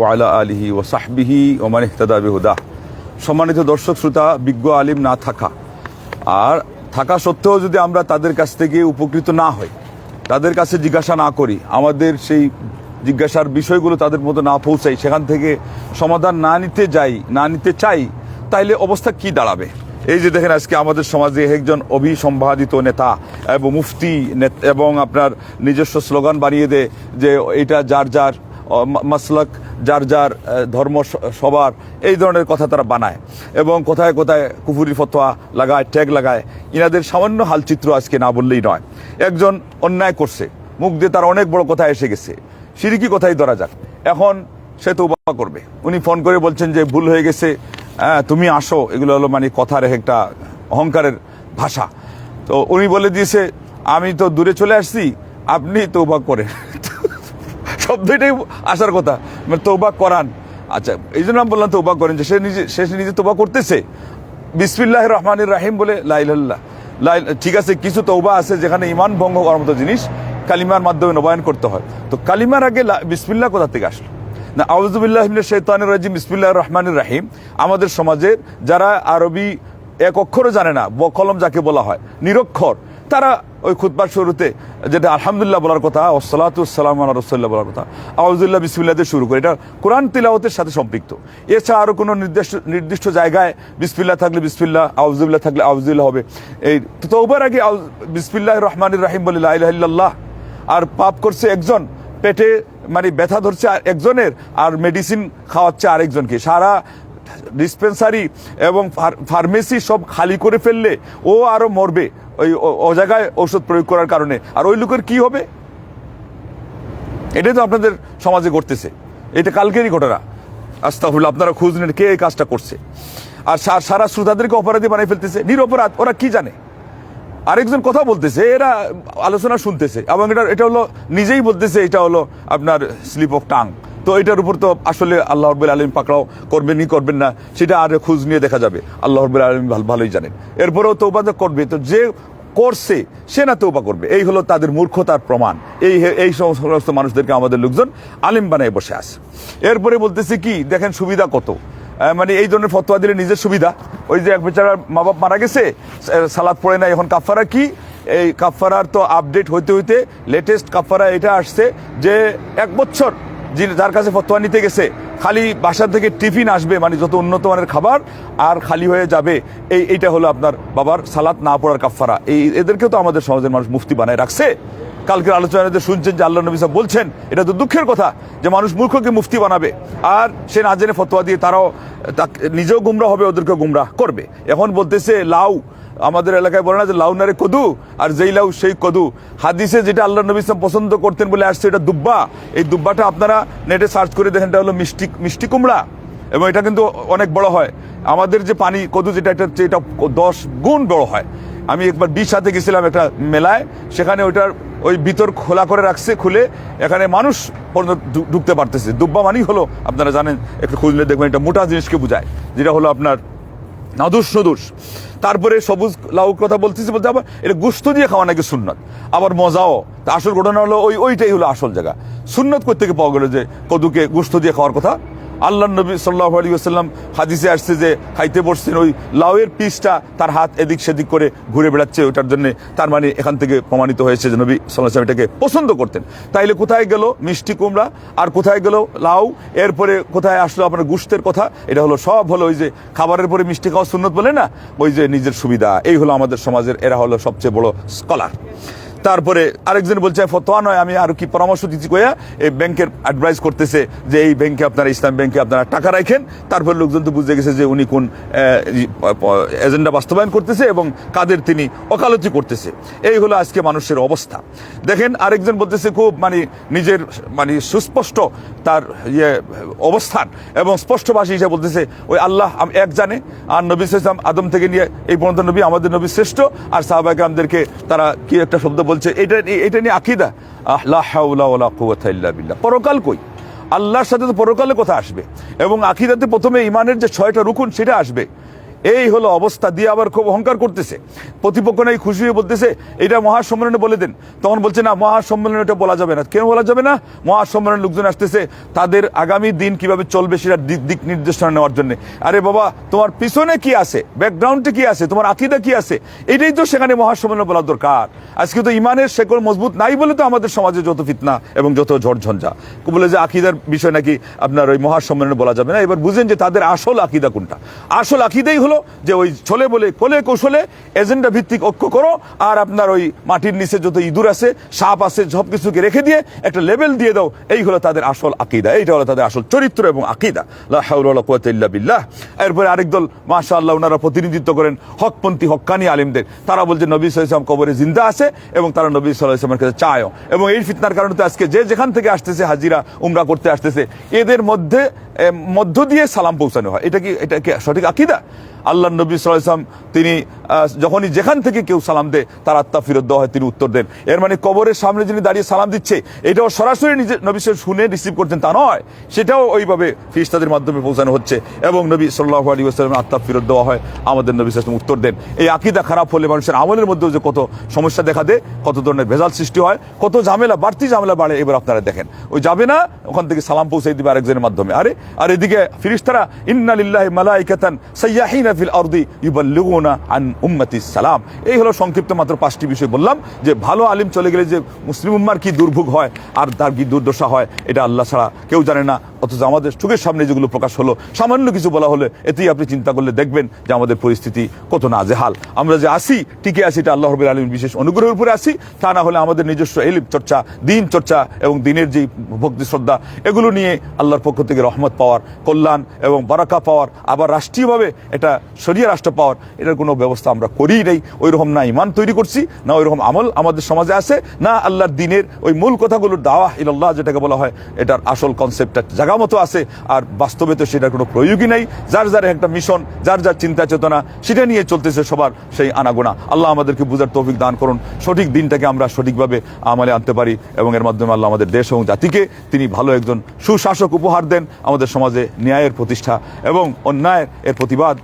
ওয়ালা আলিহি ও সাহবিহি ওমান ইহতাদা সম্মানিত দর্শক, শ্রোতা, বিজ্ঞ আলিম না থাকা। আর থাকা সত্ত্বেও যদি আমরা তাদের কাছ থেকে উপকৃত না হই, তাদের কাছে জিজ্ঞাসা না করি, আমাদের সেই জিজ্ঞাসার বিষয়গুলো তাদের মতো না পৌঁছাই, সেখান থেকে সমাধান না নিতে যাই, না নিতে চাই, তাইলে অবস্থা কি দাঁড়াবে? এই যে দেখেন আজকে আমাদের সমাজে একজন অভিসম্বাদিত নেতা এবং মুফতি এবং আপনার নিজস্ব স্লোগান বানিয়ে দেয় যে এটা যার যার মাসলাক, যার যার ধর্ম সবার, এই ধরনের কথা তারা বানায়। এবং কোথায় কোথায় কুফুরি ফতোয়া লাগায়, ট্যাগ লাগায়, ইনাদের সামান্য হালচিত্র আজকে না বললেই নয়। একজন অন্যায় করছে, মুখ দিয়ে তার অনেক বড় কথা এসে গেছে। সিরিকি কথাই ধরা যাক। এখন সে তো উবা করবে। উনি ফোন করে বলছেন যে, ভুল হয়ে গেছে তুমি আসো। এগুলো হলো মানে কথার একটা অহংকারের ভাষা। তো উনি বলে দিয়েছে, আমি তো দূরে চলে আসছি আপনি তৌবা করেন। শব্দটাই আসার কথা। মানে তৌবা করান। আচ্ছা এই জন্য আমি বললাম তৌবা করেন যে সে নিজে সে নিজে তৌবা করতেছে। বিসমিল্লাহ রহমানির রাহিম বলে লাইল্লাহ লাই ঠিক আছে, কিছু তৌবা আছে যেখানে ইমান ভঙ্গ করার মতো জিনিস কালিমার মাধ্যমে নবায়ন করতে হয়। তো কালিমার আগে লা- বিসমিল্লাহ কোথা থেকে আসলো? না আউজুবিল্লাহ শৈতানুর রাজিম বিসমিল্লাহ রহমানুর রাহিম। আমাদের সমাজের যারা আরবি এক অক্ষরও জানে না কলম যাকে বলা হয়, নিরক্ষর। তারা ওই খুতবার শুরুতে যেটা আলহামদুলিল্লাহ বলার কথা ওসলাতাম রসল্লাহ বলার কথা আউজুল্লাহ বিসমিল্লাহ দিয়ে শুরু করে। এটা কোরআন তিলাওয়াতের সাথে সম্পৃক্ত। এছাড়া আরও কোনো নির্দিষ্ট নির্দিষ্ট জায়গায় বিসমিল্লাহ থাকলে বিসমিল্লাহ আউজুল্লাহ থাকলে আউজুল্লাহ হবে। এই তৌবার আগে বিসমিল্লাহ রহমানুর রাহিম বলে লাইল্লাহ আর পাপ করছে একজন, পেটে মানে ব্যথা ধরছে আর একজনের, আর মেডিসিন খাওয়াচ্ছে আরেকজনকে। সারা ডিসপেন্সারি এবং ফার্মেসি সব খালি করে ফেললে ও আরও মরবে। ওই ও- জায়গায় ওষুধ প্রয়োগ করার কারণে। আর ওই লোকের কি হবে? এটাই তো আপনাদের সমাজে ঘটতেছে। এটা কালকেরই ঘটনা। আস্তাফুল্লাহ আপনারা খুঁজ নেন কে এই কাজটা করছে। আর সারা শ্রোতাদেরকে অপরাধী বানিয়ে ফেলতেছে। নিরপরাধ, ওরা কি জানে? আরেকজন কথা বলতেছে, এরা আলোচনা শুনতেছে। এবং এটা এটা হলো, নিজেই বলতেছে, এটা হলো আপনার স্লিপ অফ টাং। তো এটার উপর তো আসলে আল্লাহ রব্বুল আলম পাকড়াও করবেন কি করবেন না, সেটা আর খোঁজ নিয়ে দেখা যাবে। আল্লাহ রব্বুল আলম ভালোই জানেন। এরপরেও তৌবা তো করবে, তো যে করছে, সে না তৌবা করবে। এই হলো তাদের মূর্খতার প্রমাণ। এই এই সমস্ত মানুষদেরকে আমাদের লোকজন আলিম বানায় বসে আছে। এরপরে বলতেছে কি, দেখেন সুবিধা কত। মানে এই ধরনের ফতোয়া দিলে নিজের সুবিধা। ওই যে এক বেচারার মা বাপ মারা গেছে সালাদ পড়ে না এখন কাফারা কি? এই কাফারার তো আপডেট হইতে হইতে লেটেস্ট কাফারা এটা আসছে যে এক বছর। যিনি যার কাছে ফতোয়া নিতে গেছে, খালি বাসার থেকে টিফিন আসবে মানে যত উন্নত মানের খাবার আর খালি হয়ে যাবে, এই এইটা হলো আপনার বাবার সালাত না পড়ার কাফারা এই এদেরকেও তো আমাদের সমাজের মানুষ মুফতি বানায় রাখছে। কালকের আলোচনাতে শুনছেন যে আল্লাহ নবী সাহেব বলছেন, এটা তো দুঃখের কথা যে মানুষ মূর্খকে মুফতি বানাবে আর সে না জেনে ফতোয়া দিয়ে তারাও নিজেও গুমরা হবে ওদেরকে গুমরা করবে। এখন বলতেছে লাউ, আমাদের এলাকায় বলে না যে লাউ নারে কদু আর যেই লাউ সেই কদু। হাদিসে যেটা আল্লাহ নবী সাহেব পছন্দ করতেন বলে আসছে, এটা দুব্বা। এই দুব্বাটা আপনারা নেটে সার্চ করে দেখেন, এটা হলো মিষ্টি মিষ্টি কুমড়া। এবং এটা কিন্তু অনেক বড় হয়। আমাদের যে পানি কদু যেটা, এটা এটা দশ গুণ বড় হয়। আমি একবার বিশ সাথে গেছিলাম একটা মেলায়, সেখানে ওইটার ওই ভিতর খোলা করে রাখছে, খুলে এখানে মানুষ পর্যন্ত ঢুকতে পারতেছে। দুব্বা মানেই হলো, আপনারা জানেন, একটু খুঁজলে দেখবেন এটা মোটা জিনিসকে বোঝায়, যেটা হলো আপনার নাদুস নদুস। তারপরে সবুজ লাউ কথা বলতেছি বলতে আবার এটা গুস্ত দিয়ে খাওয়া নাকি সুন্নত? আবার মজাও, তা আসল ঘটনা হলো ওই, ওইটাই হলো আসল জায়গা। সুন্নত থেকে পাওয়া গেলো যে কদুকে গুস্ত দিয়ে খাওয়ার কথা? আল্লাহ নবী সাল্লাহ আলী আসাল্লাম হাদিসে আসছে যে খাইতে বসছেন ওই লাউয়ের পিসটা তার হাত এদিক সেদিক করে ঘুরে বেড়াচ্ছে ওটার জন্য তার মানে এখান থেকে প্রমাণিত হয়েছে যে নবী সাল্লাহ এটাকে পছন্দ করতেন। তাইলে কোথায় গেল মিষ্টি কুমড়া? আর কোথায় গেল লাউ? এরপরে কোথায় আসলো আপনার গুস্তের কথা? এটা হলো সব হলো ওই যে খাবারের পরে মিষ্টি খাওয়া সুন্নত বলে না? ওই যে নিজের সুবিধা। এই হলো আমাদের সমাজের, এরা হলো সবচেয়ে বড় স্কলার তারপরে আরেকজন বলছে, ফতোয়া নয়, আমি আরও কি পরামর্শ দিচ্ছি। কইয়া এই ব্যাংকের অ্যাডভাইস করতেছে যে এই ব্যাংকে আপনারা, ইসলাম ব্যাংকে আপনারা টাকা রাখেন। তারপর লোকজন তো বুঝে গেছে যে উনি কোন এজেন্ডা বাস্তবায়ন করতেছে এবং কাদের তিনি ওকালতি করতেছে। এই হলো আজকে মানুষের অবস্থা। দেখেন, আরেকজন বলতেছে, খুব মানে নিজের মানে সুস্পষ্ট তার ইয়ে অবস্থান এবং স্পষ্টভাষী হিসেবে বলতেছে, ওই আল্লাহ এক জানে। আর নবী সাম আদম থেকে নিয়ে, এই পর্যন্ত নবী আমাদের নবী শ্রেষ্ঠ। আর সাহাবাহামদেরকে তারা কি একটা শব্দ বলছে, এটা এটা নিয়ে আকিদা? আল্লাহ পরকাল কই? আল্লাহর সাথে তো পরকালে কথা আসবে। এবং আকিদাতে প্রথমে ইমানের যে ছয়টা রুকুন, সেটা আসবে। এই হলো অবস্থা দিয়ে আবার খুব অহংকার করতেছে। প্রতিপক্ষ নাই, খুশি হয়ে বলতেছে, এটা মহাসম্মেলনে বলে দেন। তখন বলছে, না, মহাসম্মেলনে এটা বলা যাবে না। কেন বলা যাবে না? মহাসম্মেলনের লোকজন আসতেছে, তাদের আগামী দিন কীভাবে চলবে সেটা দিক নির্দেশনা নেওয়ার জন্য। আরে বাবা, তোমার পিছনে কি আছে? ব্যাকগ্রাউন্ডে কি আছে? তোমার আকিদা কি আছে? এটাই তো সেখানে মহাসম্মেলনে বলা দরকার। আজকে তো ইমানের শেকড় মজবুত নাই বলে তো আমাদের সমাজে যত ফিতনা এবং যত ঝড়ঝঞ্ঝা। বলে যে আকিদার বিষয় নাকি আপনার ওই মহাসম্মেলনে বলা যাবে না? এবার বুঝেন যে তাদের আসল আকিদা কোনটা? আসল আকিদাই হলো যে ওই ছলে বলে, কোলে কৌশলে এজেন্ডা ভিত্তিক ঐক্য করো, আর আপনার ওই মাটির নিচে যত ইঁদুর আছে, সাপ আছে সব কিছুকে রেখে দিয়ে একটা লেভেল দিয়ে দাও। এই হলো তাদের আসল আকিদা, এইটা হলো তাদের আসল চরিত্র এবং আকিদা। লা হাওলা ওয়ালা কুওয়াতা ইল্লা বিল্লাহ। এরপরে আরেক দল, মাশাআল্লাহ ওনারা প্রতিনিধিত্ব করেন হকপন্থী হক্কানি আলিমদের। তারা বলছে, নবী সাল্লাল্লাহু কবরে জিন্দা আছে এবং তারা নবী সাল্লাল্লাহু আলাইহি ওয়াসাল্লামের কাছে চায়ও। এবং এই ফিতনার কারণে তো আজকে যে যেখান থেকে আসতেছে, হাজিরা, উমরা করতে আসতেছে, এদের মধ্যে মধ্য দিয়ে সালাম পৌঁছানো হয়। এটা কি এটা কি সঠিক আকিদা? আল্লাহ নবী সাল্লাম তিনি যখনই যেখান থেকে কেউ সালাম দেয়, তার আত্মা ফেরত দেওয়া হয়, তিনি উত্তর দেন। এর মানে কবরের সামনে যিনি দাঁড়িয়ে সালাম দিচ্ছে, এটাও সরাসরি নিজে নবী শুনে রিসিভ করতেন তা নয়। সেটাও ওইভাবে ফিরিস্তাদের মাধ্যমে পৌঁছানো হচ্ছে এবং নবী সাল্লাহ আলী আসলামের আত্মা ফেরত দেওয়া হয়, আমাদের নবী সাল্লাম উত্তর দেন। এই আকিদা খারাপ হলে মানুষের আমলের মধ্যেও যে কত সমস্যা দেখা দেয়, কত ধরনের ভেজাল সৃষ্টি হয়, কত ঝামেলা, বাড়তি ঝামেলা বাড়ে, এবার আপনারা দেখেন। ওই যাবে না, ওখান থেকে সালাম পৌঁছে দিবে আরেকজনের মাধ্যমে। আরে, আর এদিকে ফিরিস্তারা ইন্নালিল্লাহি মালাইকাতান সাইয়াহিনা ফিল আরদি ইউবাল্লিগুনা আন উম্মতি সালাম। এই হলো সংক্ষিপ্ত মাত্র পাঁচটি বিষয় বললাম, যে ভালো আলিম চলে গেলে যে মুসলিম উম্মার কি দুর্ভোগ হয় আর তার কি দুর্দশা হয়, এটা আল্লাহ ছাড়া কেউ জানে না। অথচ আমাদের চোখের সামনে যেগুলো প্রকাশ হলো, সামান্য কিছু বলা হলে এতেই আপনি চিন্তা করলে দেখবেন যে আমাদের পরিস্থিতি কত না জেহাল আমরা যে আসি, টিকে আসি, এটা আল্লাহ রবির আলমীর বিশেষ অনুগ্রহের উপরে আসি, তা না হলে আমাদের নিজস্ব এলিপ চর্চা, দিন চর্চা এবং দিনের যে ভক্তি শ্রদ্ধা, এগুলো নিয়ে আল্লাহর পক্ষ থেকে রহমত পাওয়ার, কল্যাণ এবং বারাকা পাওয়ার, আবার রাষ্ট্রীয়ভাবে এটা সরিয়ে রাষ্ট্র পাওয়ার, এটার কোনো ব্যবস্থা আমরা করিই নেই। ওই রকম না ইমান তৈরি করছি, না ওই রকম আমল আমাদের সমাজে আছে, না আল্লাহর দিনের ওই মূল কথাগুলোর দাওয়া ইল্লাহ যেটাকে বলা হয়, এটার আসল কনসেপ্টটা জায়গা মতো আছে, আর বাস্তবে তো সেটার কোনো প্রয়োগই নেই। যার যার একটা মিশন যার যার চিন্তা চেতনা, সেটা নিয়ে চলতেছে সবার সেই আনাগোনা। আল্লাহ আমাদেরকে বুঝার তৌফিক দান করুন। সঠিক দিনটাকে আমরা সঠিকভাবে আমলে আনতে পারি এবং এর মাধ্যমে আল্লাহ আমাদের দেশ এবং জাতিকে তিনি ভালো একজন সুশাসক উপহার দেন, আমাদের সমাজে ন্যায়ের প্রতিষ্ঠা এবং অন্যায়ের এর প্রতিবাদ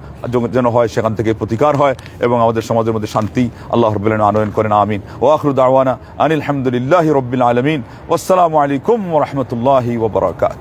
যেন হয়, সেখান থেকে প্রতিকার হয় এবং আমাদের সমাজের মধ্যে শান্তি আল্লাহ রবিল্লাহ আনয়ন করেন, আমিন। ও আখরু দাওয়ানা আনিল হামদুলিল্লাহ রবিল আলমিন। আসসালামু আলাইকুম রহমতুল্লাহি ওবরাকাত